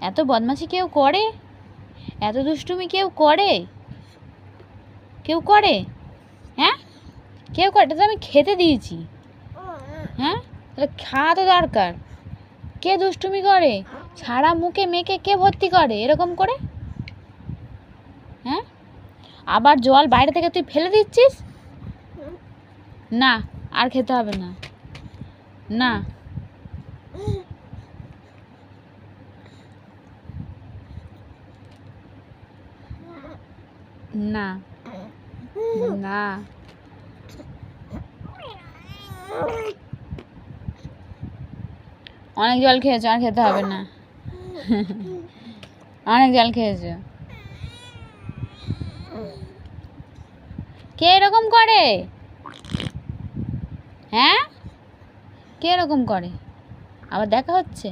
এত বদমাশি কেউ করে? এত দুষ্টুমি কেউ করে? কেউ করে? হ্যাঁ? কেউ করে? এটা তো আমি খেতে দিয়েছি। হ্যাঁ? তাহলে খাওয়া তো দরকার। কে দুষ্টুমি করে? সারা মুখে মেখে কে ভর্তি করে? এরকম করে? হ্যাঁ? আবার জল বাইরে থেকে তুই ফেলে দিচ্ছিস? না, আর খেতে হবে না। না। না। না। অনেক জল খেয়েছো, আর খেতে হবে না। অনেক জল খেয়েছো। কে এরকম করে? হ্যাঁ? কে এরকম করে? আবার দেখা হচ্ছে?